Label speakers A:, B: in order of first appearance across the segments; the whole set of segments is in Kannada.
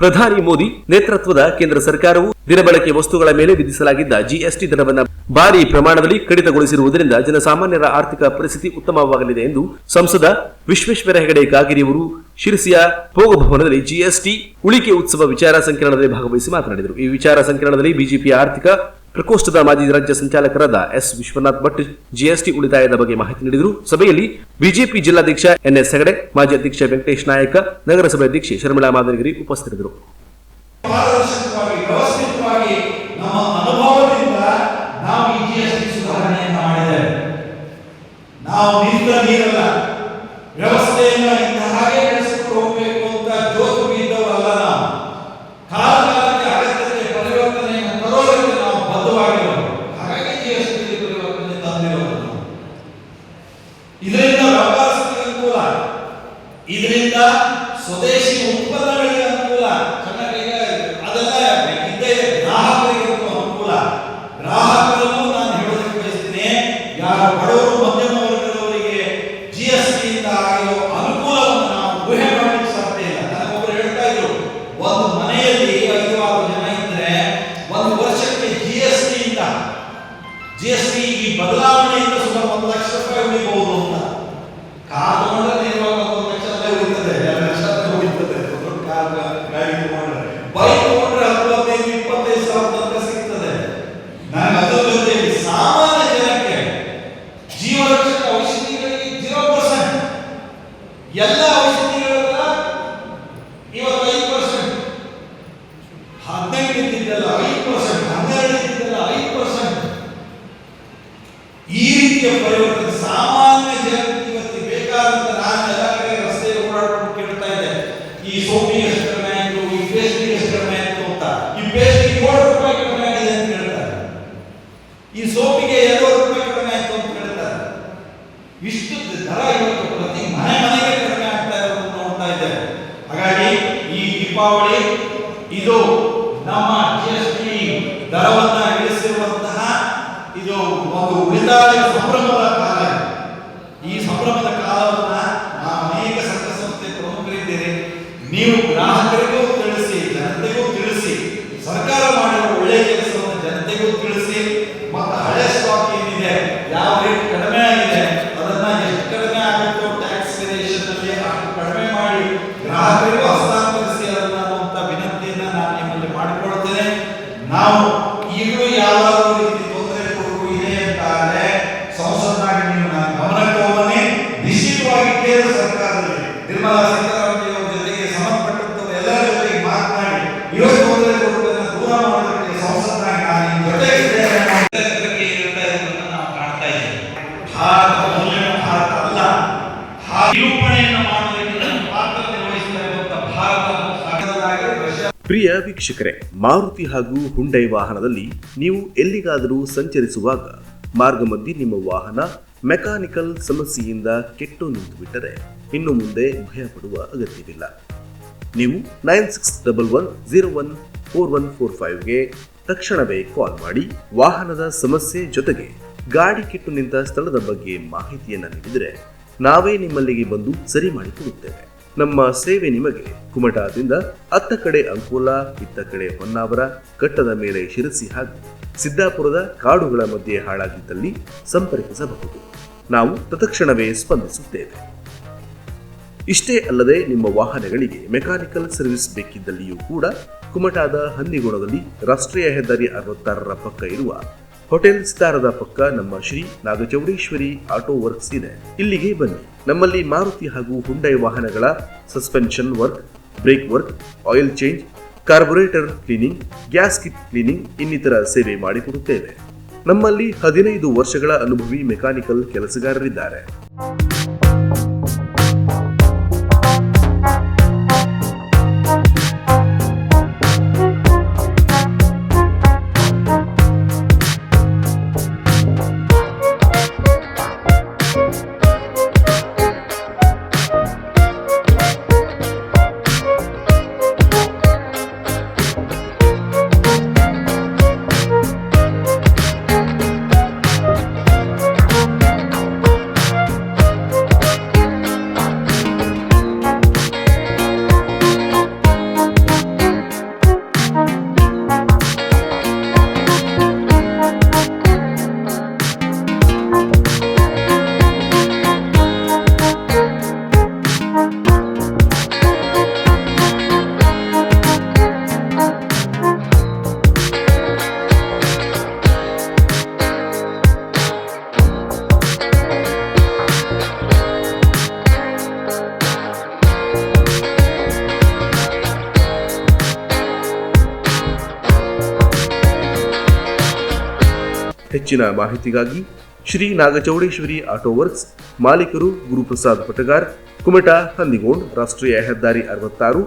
A: ಪ್ರಧಾನಿ ಮೋದಿ ನೇತೃತ್ವದ ಕೇಂದ್ರ ಸರ್ಕಾರವು ದಿನಬಳಕೆ ವಸ್ತುಗಳ ಮೇಲೆ ವಿಧಿಸಲಾಗಿದ್ದ ಜಿಎಸ್ಟಿ ದರವನ್ನು ಭಾರಿ ಪ್ರಮಾಣದಲ್ಲಿ ಕಡಿತಗೊಳಿಸಿರುವುದರಿಂದ ಜನಸಾಮಾನ್ಯರ ಆರ್ಥಿಕ ಪರಿಸ್ಥಿತಿ ಉತ್ತಮವಾಗಲಿದೆ ಎಂದು ಸಂಸದ ವಿಶ್ವೇಶ್ವರ ಹೆಗಡೆ ಕಾಗಿರಿಯವರು ಶಿರಸಿಯ ಭೋಗಭವನದಲ್ಲಿ ಜಿಎಸ್ಟಿ ಉಳಿಕೆ ಉತ್ಸವ ವಿಚಾರ ಸಂಕಿರಣದಲ್ಲಿ ಭಾಗವಹಿಸಿ ಮಾತನಾಡಿದರು. ಈ ವಿಚಾರ ಸಂಕಿರಣದಲ್ಲಿ ಬಿಜೆಪಿಯ ಆರ್ಥಿಕ ಪ್ರಕೋಷ್ಠದ ಮಾಜಿ ರಾಜ್ಯ ಸಂಚಾಲಕರಾದ ಎಸ್ ವಿಶ್ವನಾಥ್ ಭಟ್ ಜಿಎಸ್ಟಿ ಉಳಿತಾಯದ ಬಗ್ಗೆ ಮಾಹಿತಿ ನೀಡಿದರು. ಸಭೆಯಲ್ಲಿ ಬಿಜೆಪಿ ಜಿಲ್ಲಾಧ್ಯಕ್ಷ ಎನ್ಎಸ್ ಹೆಗಡೆ, ಮಾಜಿ ಅಧ್ಯಕ್ಷ ವೆಂಕಟೇಶ್ ನಾಯಕ, ನಗರಸಭೆ ಅಧ್ಯಕ್ಷೆ ಶರ್ಮಿಳಾ ಮಾದರಿಗಿರಿ ಉಪಸ್ಥಿತರಿದ್ದರು
B: ಪಾರದರ್ಶಕವಾಗಿ ವ್ಯವಸ್ಥಿತವಾಗಿ ನಮ್ಮ ಅನುಭವದಿಂದ ನಾವು ಈ ಜಿಎಸ್ಟಿ ಸುಧಾರಣೆಯನ್ನು ಮಾಡಿದ್ದೇವೆ ನಾವು ನಿಂತ ನೀರಲ್ಲ ವ್ಯವಸ್ಥೆಯನ್ನ ಇಂದ ಹಾಗೆ ನಡೆಸಿಕೊಂಡು ಹೋಗಬೇಕು ಅಂತ ಜೋತು ಬಿದ್ದವರಲ್ಲ ನಾವು ಕಾಲ ಕಾಲಕ್ಕೆ ಅಗತ್ಯತೆ ಪರಿವರ್ತನೆಯನ್ನು ತರೋದಕ್ಕೆ ನಾವು ಬದ್ಧವಾಗಿರೋದು ಹಾಗಾಗಿ ಜಿಎಸ್ಟಿ ಪರಿವರ್ತನೆ ತಂದಿರೋದು ನಾವು. ಇದರಿಂದ ವ್ಯಾಪಾರಸ್ಥರಿಗೆ ಅನುಕೂಲ ಇದರಿಂದ ಸ್ವದೇಶಿ ಉತ್ಪನ್ನಗಳಿಗೆ ಅನುಕೂಲ. ಗ್ರಾಹಕರಿಗೆ ಅನುಕೂಲ ಗ್ರಾಹಕರನ್ನು ನಾನು ಹೇಳೋದಕ್ಕೆ ಬಯಸ್ತೀನಿ ಯಾರು ಬಡವರು ರೀತಿಯ ಪರಿವರ್ತನೆ, ಸಾಮಾನ್ಯ ಜನರಿಗೆ ಇವತ್ತಿಗೆ ಬೇಕಾದಂತ ನಾನು ಎಲ್ಲ ಕಡೆ ರಸ್ತೆಯಲ್ಲಿ ಓಡಾಡ್ಕೊಂಡು ಕೇಳ್ತಾ ಇದ್ದೆ ಈ ಸೋಪಿಗೆ ಎಷ್ಟು ಕಡಿಮೆ ಆಯ್ತು ಈ ಪೇಸ್ಟಿಗೆ ಎಷ್ಟು ಕಡಿಮೆ ಆಯ್ತು ಅಂತ. ಈ ಪೇಸ್ಟಿಗೆ ಏಳು ರೂಪಾಯಿ ಕಡಿಮೆ ಆಗಿದೆ ಅಂತ ಹೇಳ್ತಾರೆ. ಈ ಸೋಪಿಗೆ ಎರಡು ರೂಪಾಯಿ ಕಡಿಮೆ ಆಯ್ತು ಅಂತ ಹೇಳ್ತಾರೆ. ಇಷ್ಟು ದರ ಇವತ್ತು ಪ್ರತಿ ಮನೆ ಮನೆಗೆ ಕಡಿಮೆ ಆಗ್ತಾ ಇರೋದನ್ನು ನೋಡ್ತಾ ಇದ್ದೇವೆ ಹಾಗಾಗಿ ಈ ದೀಪಾವಳಿ, ಇದು
A: ಪ್ರಿಯ ವೀಕ್ಷಕರೇ, ಮಾರುತಿ ಹಾಗೂ ಹುಂಡೈ ವಾಹನದಲ್ಲಿ ನೀವು ಎಲ್ಲಿಗಾದರೂ ಸಂಚರಿಸುವಾಗ ಮಾರ್ಗ ಮಧ್ಯೆ ನಿಮ್ಮ ವಾಹನ ಮೆಕ್ಯಾನಿಕಲ್ ಸಮಸ್ಯೆಯಿಂದ ಕೆಟ್ಟು ನಿಂತು ಬಿಟ್ಟರೆ ಇನ್ನು ಮುಂದೆ ಭಯ ಪಡುವ ಅಗತ್ಯವಿಲ್ಲ. ನೀವು nine six double one zero one four one four ಫೈವ್ಗೆ ತಕ್ಷಣವೇ ಕಾಲ್ ಮಾಡಿ ವಾಹನದ ಸಮಸ್ಯೆ ಜೊತೆಗೆ ಗಾಡಿ ಕಿಟ್ಟು ನಿಂತ ಸ್ಥಳದ ಬಗ್ಗೆ ಮಾಹಿತಿಯನ್ನು ನೀಡಿದರೆ ನಾವೇ ನಿಮ್ಮಲ್ಲಿಗೆ ಬಂದು ಸರಿ ಮಾಡಿಕೊಡುತ್ತೇವೆ. ನಮ್ಮ ಸೇವೆ ನಿಮಗೆ ಕುಮಟಾದಿಂದ ಅತ್ತ ಕಡೆ ಅಂಕೋಲ, ಇತ್ತ ಕಡೆ ಹೊನ್ನಾವರ ಕಟ್ಟದ ಮೇಲೆ ಶಿರಸಿ ಹಾಗೂ ಸಿದ್ದಾಪುರದ ಕಾಡುಗಳ ಮಧ್ಯೆ ಹಾಳಾಗಿದ್ದಲ್ಲಿ ಸಂಪರ್ಕಿಸಬಹುದು. ನಾವು ತತ್ಕ್ಷಣವೇ ಸ್ಪಂದಿಸುತ್ತೇವೆ. ಇಷ್ಟೇ ಅಲ್ಲದೆ ನಿಮ್ಮ ವಾಹನಗಳಿಗೆ ಮೆಕ್ಯಾನಿಕಲ್ ಸರ್ವಿಸ್ ಬೇಕಿದ್ದಲ್ಲಿಯೂ ಕೂಡ ಕುಮಟಾದ ಹಂದಿಗೋಣದಲ್ಲಿ ರಾಷ್ಟ್ರೀಯ ಹೆದ್ದಾರಿ ಅರವತ್ತಾರರ ಪಕ್ಕ ಇರುವ ಹೋಟೆಲ್ ಸ್ಟಾರದ ಪಕ್ಕ ನಮ್ಮ ಶ್ರೀ ನಾಗಚೌಡೇಶ್ವರಿ ಆಟೋ ವರ್ಕ್ಸ್ ಇದೆ. ಇಲ್ಲಿಗೆ ಬನ್ನಿ. ನಮ್ಮಲ್ಲಿ ಮಾರುತಿ ಹಾಗೂ ಹುಂಡೈ ವಾಹನಗಳ suspension work, brake work, oil change, carburettor cleaning, gas kit cleaning ಇನ್ನಿತರ ಸೇವೆ ಮಾಡಿಕೊಡುತ್ತೇವೆ. ನಮ್ಮಲ್ಲಿ ಹದಿನೈದು ವರ್ಷಗಳ ಅನುಭವಿ ಮೆಕ್ಯಾನಿಕಲ್ ಕೆಲಸಗಾರರಿದ್ದಾರೆ. ಹೆಚ್ಚಿನ ಮಾಹಿತಿಗಾಗಿ ಶ್ರೀ ನಾಗಚೌಡೇಶ್ವರಿ ಆಟೋ ವರ್ಕ್ಸ್ ಮಾಲೀಕರು ಗುರುಪ್ರಸಾದ್ ಪಟಗಾರ್, ಕುಮಟಾ, ಹಂದಿಗೋಡ್, ರಾಷ್ಟ್ರೀಯ ಹೆದ್ದಾರಿ ಅರವತ್ತಾರು,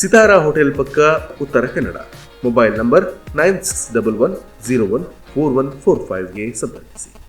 A: ಸಿತಾರಾ ಹೋಟೆಲ್ ಪಕ್ಕ Uttara Kannada. Mobile number nine six double one zero one four one four ಫೈವ್ಗೆ ಸಂಪರ್ಕಿಸಿ.